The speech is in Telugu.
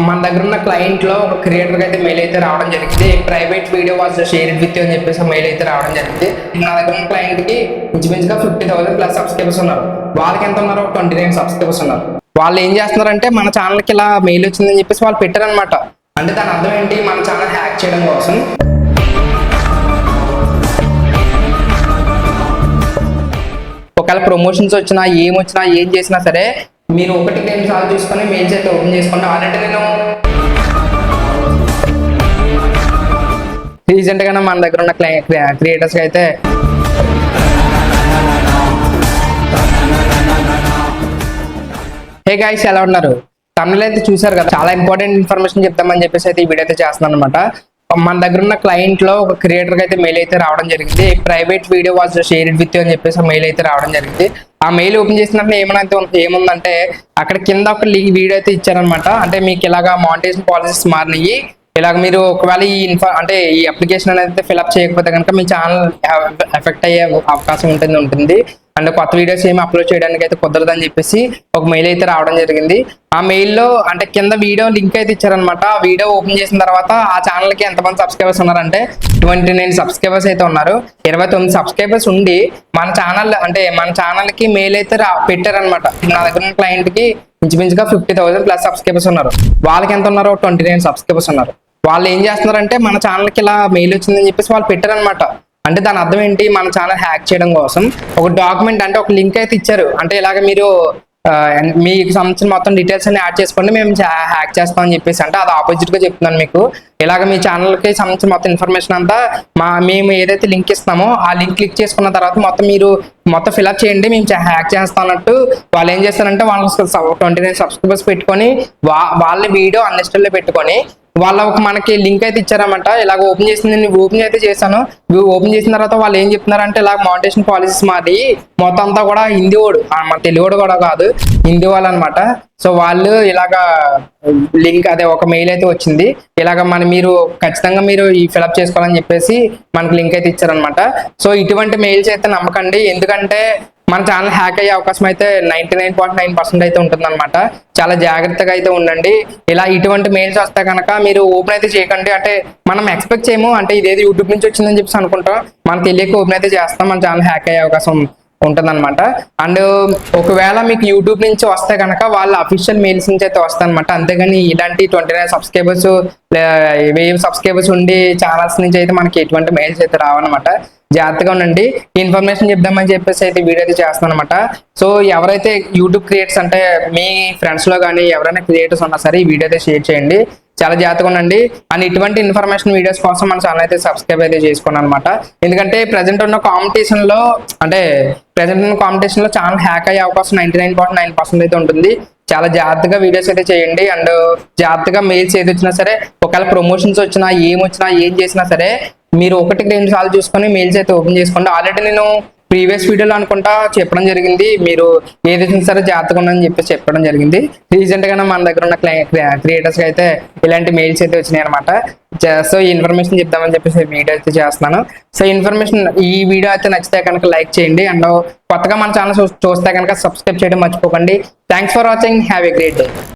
మన దగ్గర ఉన్న క్లయింట్లో ఒక క్రియేటర్ అయితే మెయిల్ అయితే రావడం జరిగింది. Private video was share with అని చెప్పేసి మెయిల్ అయితే రావడం జరిగింది. నా దగ్గర ఉన్న క్లయింట్కి ఇంచుమించుగా ఫిఫ్టీ థౌసండ్ ప్లస్ సబ్స్క్రైబర్స్ ఉన్నారు. వాళ్ళకి ఎంత ఉన్నారు ట్వంటీ నైన్ సబ్స్క్రైబర్స్ ఉన్నారు. వాళ్ళు ఏం చేస్తున్నారంటే మన ఛానల్కి ఇలా మెయిల్ వచ్చిందని చెప్పేసి వాళ్ళు పెట్టారనమాట అంటే దాని అర్థం ఏంటి? మన ఛానల్ హ్యాక్ చేయడం కోసం. ఒకవేళ ప్రమోషన్స్ వచ్చినా ఏం వచ్చినా ఏం చేసినా సరే మీరు ఒకటి రెండు సార్లు చూసుకొని మెయిల్స్ అయితే ఓపెన్ చేసుకోండి. ఆల్రెడీ నేను రీసెంట్గా మన దగ్గర ఉన్న క్రియేటర్స్ అయితే హే గాయస్ ఎలా ఉన్నారు? తమిళ అయితే చూసారు కదా చాలా ఇంపార్టెంట్ ఇన్ఫర్మేషన్ చెప్తామని చెప్పేసి అయితే ఈ వీడియో అయితే చేస్తున్నాను అనమాట మన దగ్గర ఉన్న క్లయింట్లో ఒక క్రియేటర్ అయితే మెయిల్ అయితే రావడం జరిగింది. Private video was share with అని చెప్పేసి మెయిల్ అయితే రావడం జరిగింది. ఆ మెయిల్ ఓపెన్ చేసినప్పుడు ఏమైనా ఏముందంటే అక్కడ కింద ఒక వీడియో అయితే ఇచ్చారనమాట అంటే మీకు ఇలాగా మానిటైజేషన్ పాలసీస్ మారినాయి. ఇలాగ మీరు ఒకవేళ ఈ ఇన్ఫా అంటే ఈ అప్లికేషన్ అనేది ఫిల్అప్ చేయకపోతే కనుక మీ ఛానల్ ఎఫెక్ట్ అయ్యే అవకాశం ఉంటుంది ఉంటుంది. అండ్ కొత్త వీడియోస్ ఏమి అప్లోడ్ చేయడానికి అయితే కుదరదని చెప్పేసి ఒక మెయిల్ అయితే రావడం జరిగింది. ఆ మెయిల్లో అంటే కింద వీడియో లింక్ అయితే ఇచ్చారనమాట ఆ వీడియో ఓపెన్ చేసిన తర్వాత ఆ ఛానల్కి ఎంతమంది సబ్స్క్రైబర్స్ ఉన్నారంటే ట్వంటీ నైన్ సబ్స్క్రైబర్స్ అయితే ఉన్నారు. ఇరవై తొమ్మిది సబ్స్క్రైబర్స్ ఉండి మన ఛానల్ అంటే మన ఛానల్కి మెయిల్ అయితే పెట్టారనమాట నా దగ్గర ఉన్న క్లయింట్కి ఇంచుమించుగా ఫిఫ్టీ థౌసండ్ ప్లస్ సబ్స్క్రైబర్స్ ఉన్నారు. వాళ్ళకి ఎంత ఉన్నారో ట్వంటీ నైన్ సబ్స్క్రైబర్స్ ఉన్నారు. వాళ్ళు ఏం చేస్తున్నారంటే మన ఛానల్కి ఇలా మెయిల్ వచ్చిందని చెప్పేసి వాళ్ళు పెట్టారనమాట అంటే దాని అర్థం ఏంటి? మన ఛానల్ హ్యాక్ చేయడం కోసం ఒక డాక్యుమెంట్ అంటే ఒక లింక్ అయితే ఇచ్చారు. అంటే ఇలాగ మీరు మీకు సంబంధించిన మొత్తం డీటెయిల్స్ అన్ని యాడ్ చేసుకోండి. మేము హ్యాక్ చేస్తామని చెప్పేసి అంటే అది ఆపోజిట్గా చెప్తున్నాను మీకు. ఇలాగ మీ ఛానల్కి సంబంధించిన మొత్తం ఇన్ఫర్మేషన్ అంతా మా మేము ఏదైతే లింక్ ఇస్తామో ఆ లింక్ క్లిక్ చేసుకున్న తర్వాత మొత్తం మీరు మొత్తం ఫిల్అప్ చేయండి మేము హ్యాక్ చేస్తాం అన్నట్టు వాళ్ళు ఏం చేస్తారంటే వాళ్ళు ట్వంటీ నైన్ సబ్స్క్రైబర్స్ పెట్టుకొని వా వాళ్ళ వీడియో అన్ఇన్స్టాల్లో పెట్టుకొని వాళ్ళ ఒక మనకి లింక్ అయితే ఇచ్చారన్నమాట. ఇలాగ ఓపెన్ చేసింది నేను ఓపెన్ అయితే చేశాను. ఓపెన్ చేసిన తర్వాత వాళ్ళు ఏం చెప్తున్నారంటే ఇలా మోటివేషన్ పాలసీస్ మాది మొత్తం అంతా కూడా హిందీ వాడు మన తెలుగుడు కూడా కాదు హిందీ వాళ్ళు అనమాట సో వాళ్ళు ఇలాగా లింక్ అదే ఒక మెయిల్ అయితే వచ్చింది. ఇలాగ మన మీరు ఖచ్చితంగా మీరు ఈ ఫిలప్ చేసుకోవాలని చెప్పేసి మనకు లింక్ అయితే ఇచ్చారనమాట సో ఇటువంటి మెయిల్స్ అయితే నమ్మకండి. ఎందుకంటే మన ఛానల్ హ్యాక్ అయ్యే అవకాశం అయితే ninety nine point nine percent అయితే ఉంటుందన్నమాట. చాలా జాగ్రత్తగా అయితే ఉండండి. ఇలా ఇటువంటి మెయిల్స్ వస్తే కనుక మీరు ఓపెన్ అయితే చేయకండి. అంటే మనం ఎక్స్పెక్ట్ చేయము. అంటే ఇదేది యూట్యూబ్ నుంచి వచ్చిందని చెప్పేసి అనుకుంటాం. మనకు తెలియక ఓపెన్ అయితే చేస్తాం. మన ఛానల్ హ్యాక్ అయ్యే అవకాశం ఉంటుందన్నమాట. అండ్ ఒకవేళ మీకు యూట్యూబ్ నుంచి వస్తే కనుక వాళ్ళ అఫీషియల్ మెయిల్స్ నుంచి అయితే వస్తాయన్నమాట. అంతేగాని ఇలాంటి ట్వంటీ నైన్ సబ్స్క్రైబర్స్ వెయ్యి సబ్స్క్రైబర్స్ ఉండి ఛానల్స్ నుంచి అయితే మనకి ఎటువంటి మెయిల్స్ అయితే రావన్నమాట. జాగ్రత్తగా ఉండండి. ఇన్ఫర్మేషన్ చెప్దామని చెప్పేసి అయితే వీడియో అయితే చేస్తాను అనమాట సో ఎవరైతే యూట్యూబ్ క్రియేటర్స్ అంటే మీ ఫ్రెండ్స్లో కానీ ఎవరైనా క్రియేటర్స్ ఉన్నా సరే ఈ వీడియో అయితే షేర్ చేయండి. చాలా జాగ్రత్తగా ఉండండి. అండ్ ఇటువంటి ఇన్ఫర్మేషన్ వీడియోస్ కోసం మన ఛానల్ అయితే సబ్స్క్రైబ్ అయితే చేసుకున్నాను అనమాట ఎందుకంటే ప్రజెంట్ ఉన్న కాంపిటీషన్లో అంటే ప్రజెంట్ ఉన్న కాంపిటీషన్లో ఛానల్ హ్యాక్ అయ్యే అవకాశం ninety nine point nine percent అయితే ఉంటుంది. చాలా జాగ్రత్తగా వీడియోస్ అయితే చేయండి. అండ్ జాగ్రత్తగా మెయిల్స్ ఏది వచ్చినా సరే ఒకవేళ ప్రమోషన్స్ వచ్చినా ఏం వచ్చినా ఏం చేసినా సరే మీరు ఒకటికి రెండు సార్లు చూసుకొని మెయిల్స్ అయితే ఓపెన్ చేసుకోండి. ఆల్రెడీ నేను ప్రీవియస్ వీడియోలో అనుకుంటా చెప్పడం జరిగింది. మీరు ఏదైనా సరే జాగ్రత్తగా ఉండని చెప్పేసి చెప్పడం జరిగింది. రీసెంట్ గానే మన దగ్గర ఉన్న క్రియేటర్స్ అయితే ఇలాంటి మెయిల్స్ అయితే వచ్చినాయి అనమాట సో ఈ ఇన్ఫర్మేషన్ చెప్దామని చెప్పేసి వీడియో అయితే చేస్తున్నాను. సో ఇన్ఫర్మేషన్ ఈ వీడియో అయితే నచ్చితే కనుక లైక్ చేయండి. అండ్ కొత్తగా మన ఛానల్ చూస్తే కనుక సబ్స్క్రైబ్ చేయడం మర్చిపోకండి. Thanks for watching have a great day